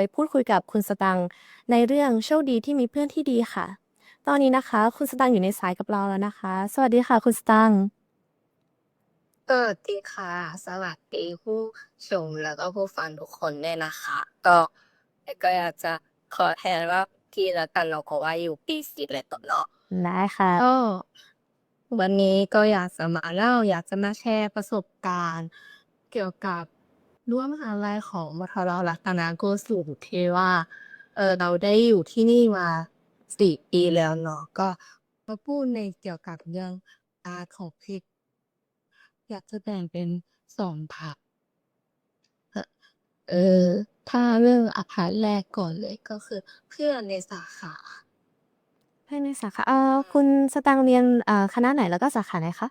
ไปพูดคุยกับคุณสตังค์ในเรื่องโชคดีที่มีเพื่อนที่ดีค่ะ ตอนนี้นะคะ คุณสตังค์อยู่ในสายกับเราแล้วนะคะ สวัสดีค่ะ คุณสตังค์สวัสดีค่ะ สวัสดีผู้ชมแล้วก็ผู้ฟังทุกคนด้วยนะคะ ก็ก็อยากจะขอแทนว่าพี่แล้วกันเราก็ว่าอยู่ปีสี่เลยต่อเนาะได้ค่ะก็วันนี้ก็อยากจะมาเล่าอยากจะมาแชร์ประสบการณ์ เกี่ยวกับ รั้วมหาลัยของมทรรัตนโกสินทร์ที่ว่า เออเราได้อยู่ที่นี่มาสี่ปีแล้วเนาะก็มาพูดในเกี่ยวกับเรื่องอาร์ตของพี่อยากจะแบ่งเป็นสองพาร์ทเอ่อเออถ้าเรื่องอาพาร์ทแรกก่อนเลยก็คือ เพื่อนในสาขา เพื่อนในสาขาเอ่อคุณสตังค์เรียนเอ่อคณะไหนแล้วก็สาขาไหนคะ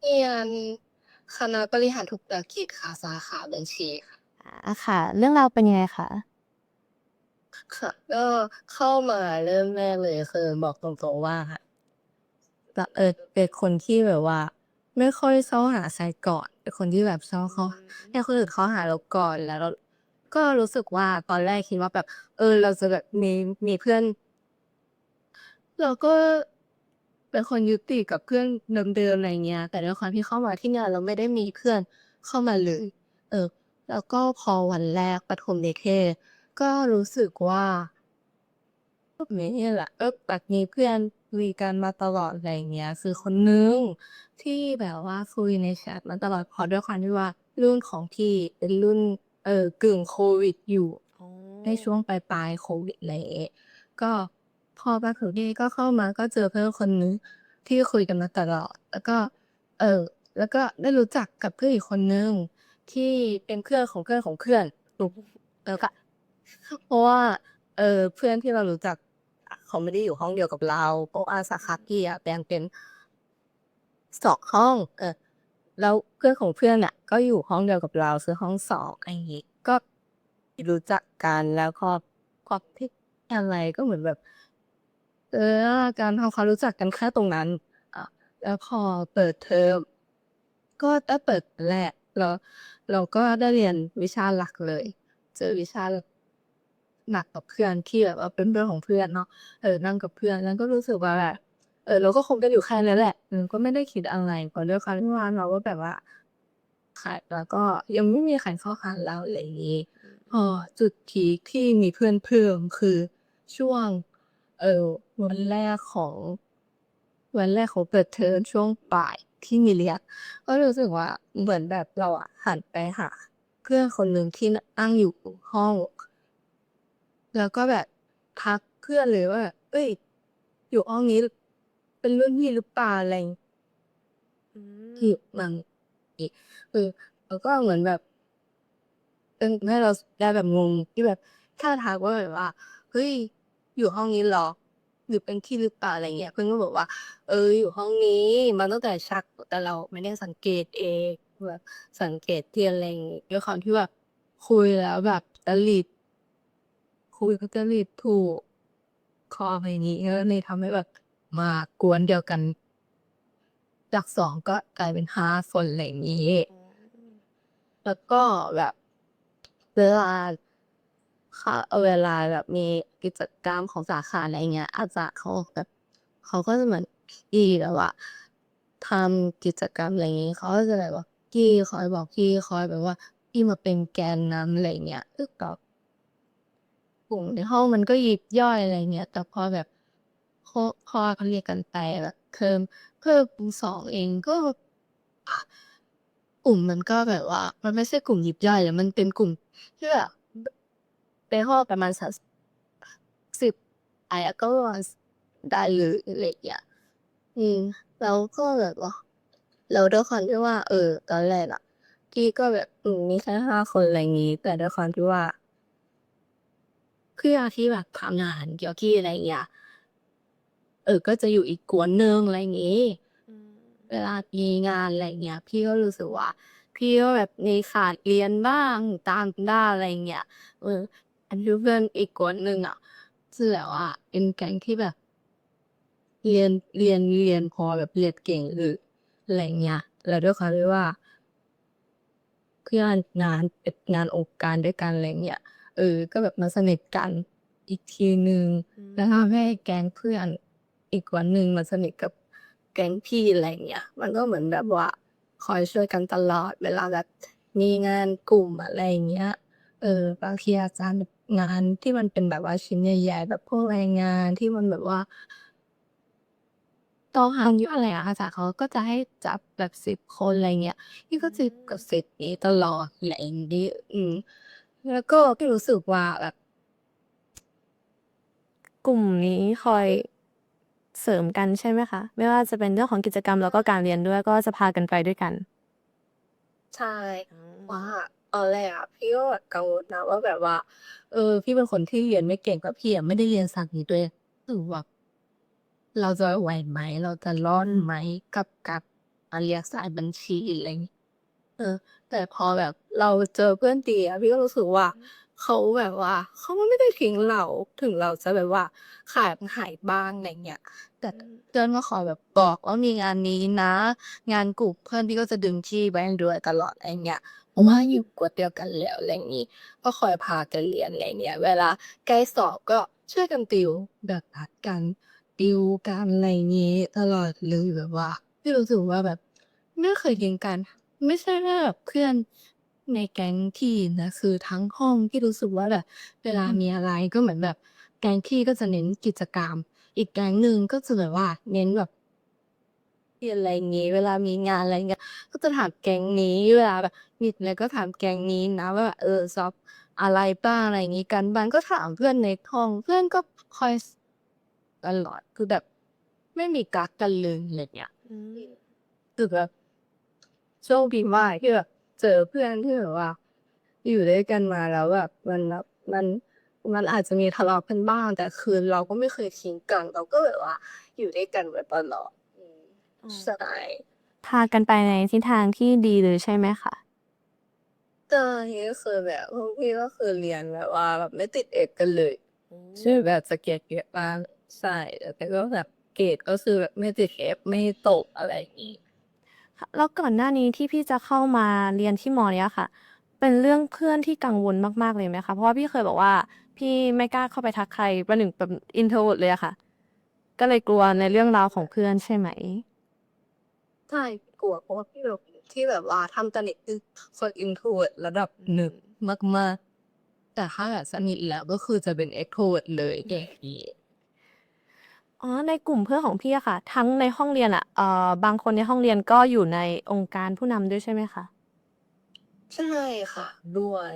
เรียน คณะบริหารธุรกิจค่ะสาขาบัญชีค่ะอ่าค่ะ เรื่องราวเป็นยังไงคะค่ะก็เข้ามาเริ่มแรกเลยคือบอกตรงๆว่าแบบเออเป็นคนที่แบบว่า ไม่ค่อยเข้าหาใครก่อน เป็นคนที่แบบชอบเขาให้คนอื่นเขาหาเราก่อนแล้วเราก็รู้สึกว่าตอนแรกคิดว่าแบบ เออ เราจะแบบมีมีเพื่อน เราก็ เป็นคนยึดติดกับเพื่อนเดิมๆอะไรเงี้ย แต่ด้วยความที่เข้ามาที่งานเราไม่ได้มีเพื่อนเข้ามาเลย เออ แล้วก็พอวันแรกประถมนิเทศก็รู้สึกว่าก็นี่แหละเออแบบมีเพื่อนคุยกันมาตลอดอะไรเงี้ย คือคนนึงที่แบบว่าคุยในแชทมาตลอดเพราะด้วยความที่ว่ารุ่นของพี่เป็นรุ่นเออกึ่งโควิดอยู่ในช่วงปลายๆโควิดอะไรอย่างเงี้ยก็ พอมาถึงที่ก็เข้ามาก็เจอเพื่อนคนนึงที่คุยกันมาตลอด แล้วก็ เออ แล้วก็ได้รู้จักกับเพื่อนอีกคนนึงที่เป็นเพื่อนของเพื่อนของเพื่อนแล้วก็เพราะว่า เออเพื่อนที่เรารู้จักเขาไม่ได้อยู่ห้องเดียวกับเราเพราะอาสาขาพี่อะแบ่งเป็นสองห้อง เออ แล้วเพื่อนของเพื่อนอะก็อยู่ห้องเดียวกับเราคือห้องสองอะไรอย่างงี้ก็รู้จักกันแล้วก็ความที่อะไรก็เหมือนแบบ เออการทำความรู้จักกันแค่ตรงนั้นอะแล้วพอเปิดเทอมก็ได้เปิดแรกแล้วเราก็ได้เรียนวิชาหลักเลย เจอวิชาหนักกับเพื่อนที่แบบว่าเป็นเพื่อนของเพื่อนเนาะเออนั่งกับเพื่อนแล้วก็รู้สึกว่าแบบเออเราก็คงจะอยู่แค่นั้นแหละก็ไม่ได้คิดอะไรเพราะด้วยความที่ว่าเราก็แบบว่าขายแล้วก็ยังไม่มีใครเข้าหาเราอะไรอย่างนี้พอจุดพีคที่มีเพื่อนเพิ่มคือช่วง เออ วันแรกของ วันแรกของเปิดเทอมช่วงบ่ายที่มีเรียนก็รู้สึกว่าเหมือนแบบเราอะหันไปหาเพื่อนคนหนึ่งที่นั่งอยู่ห้อง แล้วก็แบบทักเพื่อนเลยว่า เอ้ย อยู่ห้องนี้ เป็นรุ่นพี่หรือเปล่าอะไรอย่างงี้ที่มันอีกเออแล้วก็เหมือนแบบ เออให้เราได้แบบงงที่แบบ ถ้าทักว่าแบบว่า เฮ้ย อยู่ห้องนี้เหรอหรือเป็นที่หรือเปล่าอะไรเงี้ย เพื่อนก็บอกว่า เอออยู่ห้องนี้มาตั้งแต่ชักแต่เราไม่ได้สังเกตเองแบบสังเกตที่อะไรอย่างงี้ด้วยความที่แบบคุยแล้วแบบจริตคุยก็จริตถูกคออะไรอย่างงี้ก็เลยทำให้แบบมากวนเดียวกัน จากสองก็กลายเป็นห้าคนอะไรอย่างงี้ แล้วก็แบบเวลา ค่ะเวลาแบบมีกิจกรรมของสาขาอะไรเงี้ย อาจารย์เขาแบบเขาก็จะเหมือนกี้แบบว่าทำกิจกรรมอะไรอย่างงี้เขาก็จะแบบว่ากี้คอยบอกกี้คอยแบบว่ากี้มาเป็นแกนนำอะไรเงี้ยซึ่งแบกลุ่มในห้องมันก็ยิบย่อยอะไรเงี้ย แต่พอแบบพอพอเขาเรียกกันไปแบบเทอมเพิ่มปีสองเองก็ กลุ่มมันก็แบบว่า มันไม่ใช่กลุ่มยิบย่อยแต่มันเป็นกลุ่มที่แบบ ในห้องประมาณสักสิบไอ้ก็ประมาณได้เลยอะไรอย่างเงี้ยอืมแล้วก็แบบว่าแล้วด้วยความที่ว่า เออ ตอนแรกอะกี้ก็แบบอืมมีแค่ห้าคนอะไรอย่างงี้ แต่ด้วยความที่ว่าเพื่อนที่แบบทำงานเกี่ยวกับกี้อะไรอย่างเงี้ยเออ ก็จะอยู่อีกกวนหนึ่งอะไรอย่างงี้เวลามีงานอะไรเงี้ย พี่ก็รู้สึกว่า พี่ก็แบบมีขาดเรียนบ้างตามได้อะไรเงี้ยเออ อันที่เพื่อนอีกคนหนึ่งอะคือแบบว่าเป็นแก๊งที่แบบ เรียนเรียนเรียนพอแบบเรียนเก่งหรืออะไรเงี้ยแล้วด้วยความที่ว่าเพื่อนงานเป็นงานองค์การด้วยกันอะไรเงี้ยเอเออก็แบบมาสนิทกันอีกทีหนึ่งอืมแล้วทำให้แก๊งเพื่อนอีกวันหนึ่งมาสนิทกับแก๊งพี่อะไรเงี้ย มันก็เหมือนแบบว่า คอยช่วยกันตลอด เวลาแบบมีงานกลุ่มอะไรเงี้ย เออบางทีอาจารย์แบบ งานที่มันเป็นแบบว่าชิ้นใหญ่ ๆ แบบพวกรายงานที่มันแบบว่าต้องทำอยู่อะไรอะอาจารย์เขาก็จะให้จับแบบสิบคน อะไรเงี้ยพี่ก็จะกับเซตนี้ตลอด อะไรอย่างนี้ อืม แล้วก็พี่รู้สึกว่าแบบ กลุ่มนี้คอยเสริมกันใช่ไหมคะ ไม่ว่าจะเป็นเรื่องของกิจกรรม แล้วก็การเรียนด้วย ก็จะพากันไปด้วยกัน ใช่ว่า ตอนแรกอะพี่ก็แบบกังวลนะว่าแบบว่า เออ พี่เป็นคนที่เรียนไม่เก่งกับพี่อะไม่ได้เรียนสายนี้ด้วยรู้สึกว่าเราจะไหวไหม เราจะรอดไหมกับกับการเรียนสายบัญชีอะไรอย่างงี้เออ แต่พอแบบเราเจอเพื่อนตีอะพี่ก็รู้สึกว่าเขาแบบว่าเขาไม่ได้ทิ้งเราถึงเราจะแบบว่าขาดหายบ้างอะไรเงี้ยแต่เพื่อนก็ขอแบบบอกว่ามีงานนี้นะ งานกลุ่มเพื่อนพี่ก็จะดึงพี่ไปด้วยตลอดอะไรเงี้ยเพ ราะว่าอยู่กวดเดียวกันแล้วอะไรอย่างนี้ ก็คอยพากันเรียนอะไรเงี้ยเวลาใกล้สอบก็ช่วยกันติวแบบนัดกันติวกันอะไรอย่างนี้ตลอดเลยแบบว่าพี่รู้สึกว่าแบบไม่เคยทิ้งกัน ไม่ใช่แค่แบบเพื่อนในแก๊งที่นะคือทั้งห้องที่รู้สึกว่าแบบเวลามีอะไรก็เหมือนแบบแก๊งพี่ก็จะเน้นกิจกรรม อีกแก๊งหนึ่งก็จะแบบว่า เน้นแบบเรียนอะไรอย่างงี้เวลามีงานอะไรเงี้ยก็จะถามแก๊งนี้เวลาแบบ มีอะไรก็ถามแก๊งนี้นะว่าแบบเออสอบอะไรบ้างอะไรอย่างงี้การบ้านก็ถามเพื่อนในห้องเพื่อนก็คอยตลอดคือแบบ ไม่มีกักกันเลยอะไรเงี้ยอืมคือแบบโชคดีมากที่แบบเจอเพื่อนที่แบบว่า อยู่ด้วยกันมาแล้วแบบมันแบบมันมันอาจจะมีทะเลาะกันบ้าง แต่คือเราก็ไม่เคยทิ้งกัน เราก็แบบว่า อยู่ด้วยกันมาตลอดอืมอ๋อใช่พากันไปในทิศทางที่ดีเลยใช่ไหมคะ ตอนนี้ก็คือแบบพวกพี่ก็คือเรียนแบบว่าแบบไม่ติดเอกกันเลยชื่อแบบจะเกรดเยอะมากใช่แต่ก็แบบเกรดก็คือแบบไม่ติดเอฟไม่ตกอะไรอย่างนี้ค่ะแล้วก่อนหน้านี้ที่พี่จะเข้ามาเรียนที่มอเนี้ยค่ะ เป็นเรื่องเพื่อนที่กังวลมากๆเลยไหมคะเพราะว่าพี่เคยบอกว่า พี่ไม่กล้าเข้าไปทักใครประหนึ่งแบบอินโทรเวิร์เลยอะค่ะ ก็เลยกลัวในเรื่องราวของเพื่อนใช่ไหมใช่กลัวเพราะว่าพี่แบบ ที่แบบว่าทำสนิทคือคนอินโทรดระดับหนึ่งมาก ๆ แต่ถ้าแบบสนิทแล้วก็คือจะเป็นเอ็กโทรดเลยอย่างนี้อ๋อในกลุ่มเพื่อนของพี่อะค่ะ ทั้งในห้องเรียนอะเอ่อบางคนในห้องเรียนก็อยู่ในองค์การผู้นำด้วยใช่ไหมคะใช่ค่ะ ด้วย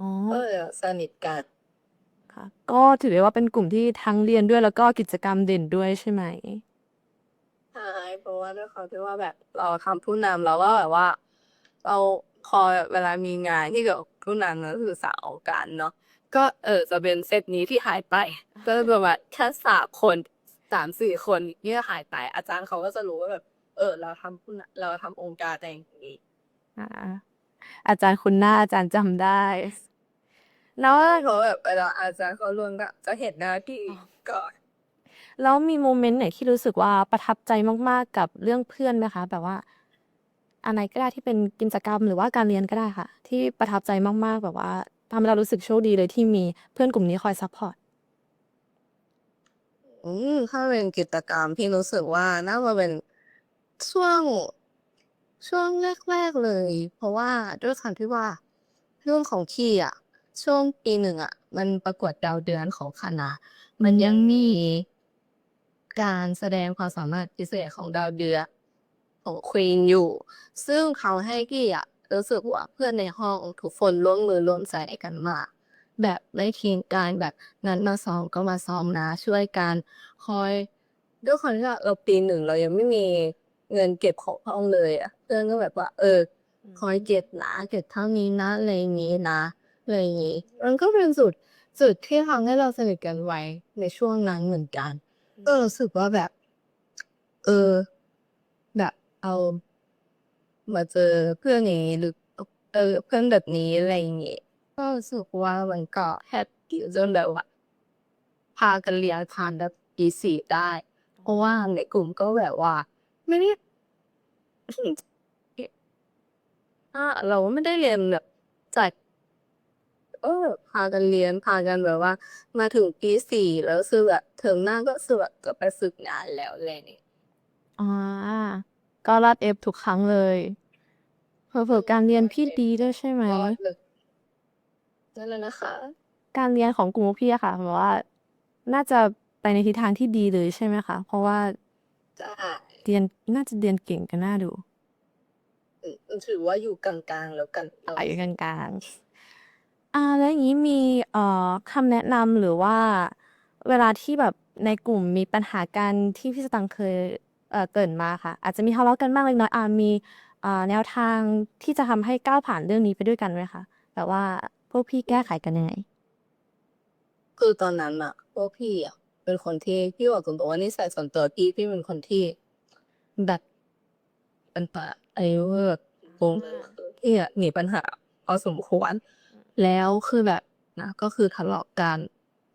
อ๋อก็เลยสนิทกัน ค่ะ ก็ถือได้ว่าเป็นกลุ่มที่ทั้งเรียนด้วยแล้วก็กิจกรรมเด่นด้วยใช่ไหมใช่ เพราะว่าด้วยความที่ว่าแบบเราทำผู้นำเราก็แบบว่า เราพอเวลามีงานที่เกี่ยวกับผู้นำก็คือสาวกันเนาะก็เออจะเป็นเซตนี้ที่หายไปก็แบบว่าแค่สามคนสามสี่คนที่หายไปอาจารย์เขาก็จะรู้ว่าแบบเออ เราทำผู้นำเราทำองค์การแต่อย่างนี้อ่าอาจารย์คุณหน้าอาจารย์จำได้ แล้วเพราะแบบเวลาอาจารย์เขาลงก็จะเห็นหน้าพี่ก่อน แล้วมีโมเมนต์ไหนที่รู้สึกว่าประทับใจมาก ๆ กับเรื่องเพื่อนไหมคะ แบบว่าอะไรก็ได้ที่เป็นกิจกรรม หรือว่าการเรียนก็ได้ค่ะ ที่ประทับใจมาก ๆ แบบว่าทำให้เรารู้สึกโชคดีเลยที่มีเพื่อนกลุ่มนี้คอยซัพพอร์ต อืม ถ้าเป็นกิจกรรมพี่รู้สึกว่า น่าจะเป็น ช่วง ช่วงแรก ๆ เลย เพราะว่าด้วยความที่ว่า เรื่องของพี่อะช่วงปีหนึ่งอะมันประกวดดาวเดือนของคณะ มันยังมี การแสดงความสามารถพิเศษของดาวเดือนของควีนอยู่ ซึ่งเขาให้กี้อะรู้สึกว่าเพื่อนในห้องทุกคนร่วมมือร่วมใจกันมากแบบไม่ทิ้งกันแบบงั้นมาซ้อมก็มาซ้อมนะ ช่วยกันคอยด้วยความที่ว่าเราปีหนึ่งเรายังไม่มีเงินเก็บของห้องเลยอะเพื่อนก็แบบว่า เออ คอยเก็บนะเก็บเท่านี้นะอะไรอย่างนี้นะอะไรอย่างนี้มันก็เป็นจุดจุดที่ทำให้เราสนิทกันไว้ในช่วงนั้นเหมือนกัน ก็รู้สึกว่าแบบ เออ แบบเอามาเจอเพื่อนอย่างนี้หรือ เออ เพื่อนแบบนี้อะไรอย่างนี้ก็รู้สึกว่ามันก็แฮปปี้จนแบบว่าพากันเรียนผ่านแบบปีสี่ได้ เพราะว่าในกลุ่มก็แบบว่า ไม่ได้อ่าเราไม่ได้เรียนแบบจา กก็แบบพากันเรียนพากันแบบว่า มาถึงปีสี่แล้วคือแบบเทอมหน้าก็คือแบบจะไปฝึกงานแล้วอะไรนี่อ่าก็รัดเอฟทุกครั้งเลยเผลอๆการเรียนพี่ดีด้วยใช่ไหมก็เลยนั่นแหละนะคะ การเรียนของกลุ่มพวกพี่อะค่ะแบบว่า น่าจะไปในทิศทางที่ดีเลยใช่ไหมคะเพราะว่าจ้าเรียนน่าจะเรียนเก่งกันน่าดู ถือว่าอยู่กลางๆแล้วกันอายุกลางๆ อ่า แล้วอย่างนี้มี เอ่อ คำแนะนำ หรือว่าเวลาที่แบบในกลุ่มมีปัญหากัน ที่พี่สตังค์เคย เอ่อ เกริ่นมาค่ะ อาจจะมีทะเลาะกันบ้างเล็กน้อย อ่า มี อ่า แนวทางที่จะทำให้ก้าวผ่านเรื่องนี้ไปด้วยกันไหมคะ แบบว่าพวกพี่แก้ไขกันยังไง คือตอนนั้นอะพวกพี่อะเป็นคนที่ พี่บอกตรง ๆ ว่านิสัยส่วนตัวพี่ พี่เป็นคนที่ แบบ เป็นปะไอ้เวิร์กโกงพี่อะหนีปัญหาพอสมควร แล้วคือแบบนะก็คือทะเลาะกัน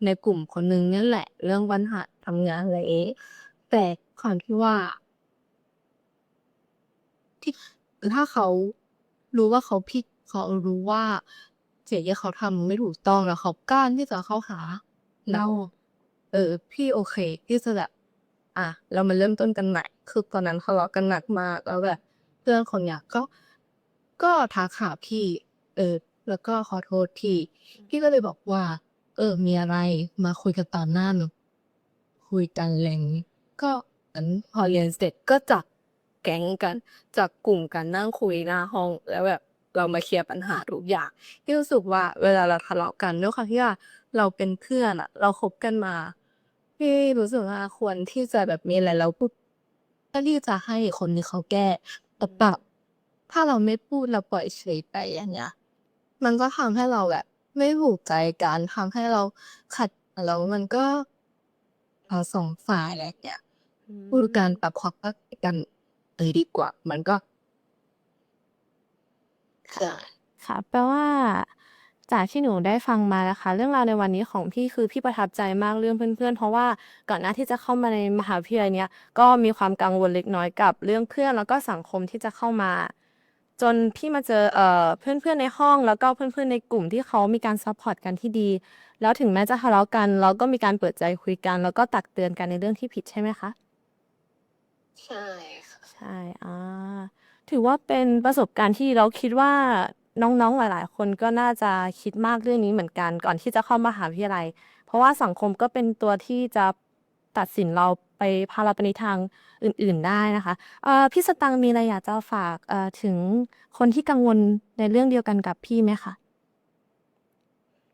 ในกลุ่มคนนึงนี่แหละ เรื่องปัญหาทำงานอะไรเอแต่ความที่ว่า ที่ถ้าเขารู้ว่าเขาผิดเขารู้ว่าสิ่งที่เขาทำไม่ถูกต้องแล้วเขากล้าที่จะเข้าหาเราเออ พี่โอเคที่จะแบบอะเรามาเริ่มต้นกันใหม่คือตอนนั้นทะเลาะกันหนักมากแล้วแบบเพื่อนคนเนี้ยก็ก็ทักหาพี่ เออ แล้วก็ขอโทษพี่พี่ก็เลยบอกว่า เออ มีอะไรมาคุยกันตอนหน้าหนูคุยกันอะไรอย่างงี้ก็อันพอเรียนเสร็จก็จับแก๊งกันจับกลุ่มกันนั่งคุยหน้าห้องแล้วแบบเรามาเคลียร์ปัญหาทุกอย่างพี่รู้สึกว่าเวลาเราทะเลาะกันด้วยความที่ว่าเราเป็นเพื่อนอะเราคบกันมาพี่รู้สึกว่าควรที่จะแบบมีอะไรเราพูดเพื่อที่จะให้คนนี้เขาแก้แต่ปรับถ้าเราไม่พูดเราปล่อยเฉยไปอย่างเงี้ย มันก็ทำให้เราแบบไม่ถูกใจกันทำให้เราขัดแล้วมันก็เอาสองฝ่ายอะไรอย่างเงี้ยพูดกันปรับความเข้าใจกันเออดีกว่า มันก็ใช่ค่ะ แปลว่า จากที่หนูได้ฟังมานะคะ เรื่องราวในวันนี้ของพี่คือพี่ประทับใจมากเรื่องเพื่อนๆ เพราะว่าก่อนหน้าที่จะเข้ามาในมหาวิทยาลัยเนี้ยก็มีความกังวลเล็กน้อยกับเรื่องเพื่อนแล้วก็สังคมที่จะเข้ามา จนพี่มาเจอเอ่อเพื่อนๆในห้องแล้วก็เพื่อนๆในกลุ่มที่เขามีการซัพพอร์ตกันที่ดี แล้วถึงแม้จะทะเลาะกัน เราก็มีการเปิดใจคุยกัน แล้วก็ตักเตือนกันในเรื่องที่ผิดใช่ไหมคะ ใช่ค่ะ ใช่อ่าถือว่าเป็นประสบการณ์ที่เราคิดว่าน้องๆ หลาย ๆ คนก็น่าจะคิดมากเรื่องนี้เหมือนกัน ก่อนที่จะเข้ามหาวิทยาลัย เพราะว่าสังคมก็เป็นตัวที่จะตัดสินเรา ไปพาเราไปในทางอื่น ๆได้นะคะอ่อพี่สตังค์มีอะไรอยากจะฝากอ่อถึงคนที่กังวลในเรื่องเดียวกันกับพี่ไหมคะ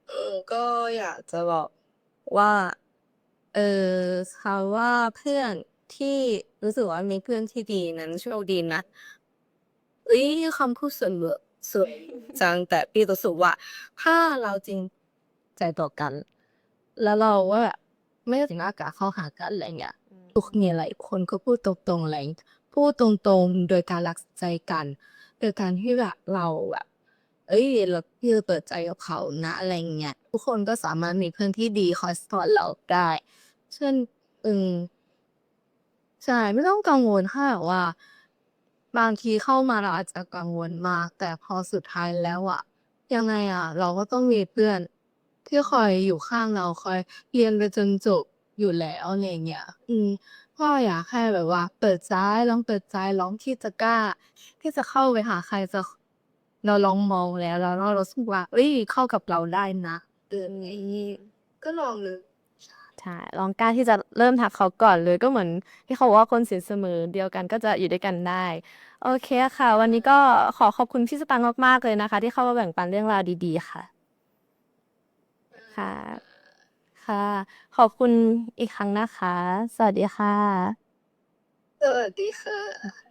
เออก็อยากจะบอกว่า เออเขาว่าเพื่อนที่รู้สึกว่ามีเพื่อนที่ดีนั้นโชคดีนะเอ้ยคำพูดส่วนเบอส่วยจังแต่พี่รู้สึกว่า ถ้าเราจริงใจต่อกัน แล้วเราว่าแบบไม่ได้ถึงหน้ากาเข้าหากันอะไรเงี้ย ทุกมีอะไรคนก็พูดตรงๆอะไรอย่างเงี้ยพูดตรงๆ โดยการรักใจกัน โดยการที่แบบเราแบบ เอ้ยเราพี่เปิดใจกับเขานะอะไรเงี้ยทุกคนก็สามารถมีเพื่อนที่ดีคอยสอนเราได้ เช่นอืมใช่ไม่ต้องกังวลถ้าแบบว่า บางทีเข้ามาเราอาจจะกังวลมาก แต่พอสุดท้ายแล้วอะยังไงอะเราก็ต้องมีเพื่อนที่คอยอยู่ข้างเราคอยเรียนไปจนจบ อยู่แล้วอะไรเงี้ย อืมก็อยากให้แบบว่า เปิดใจลองเปิดใจลองที่จะกล้า ที่จะเข้าไปหาใครจะเราลองมองแล้ว แล้วเรารู้สึกว่าเอ้ยเข้ากับเราได้นะเอออย่างงี้ก็ลองเลยใช่ลองกล้าที่จะเริ่มทักเขาก่อนเลยก็เหมือนที่เขาบอกว่าคนสินเสมอเดียวกันก็จะอยู่ด้วยกันได้ โอเคค่ะ วันนี้ก็ขอขอบคุณพี่สตังค์มากๆเลยนะคะ ที่เข้ามาแบ่งปันเรื่องราวดีๆค่ะ ค่ะ ค่ะ ขอบคุณอีกครั้งนะคะ สวัสดีค่ะ สวัสดีค่ะ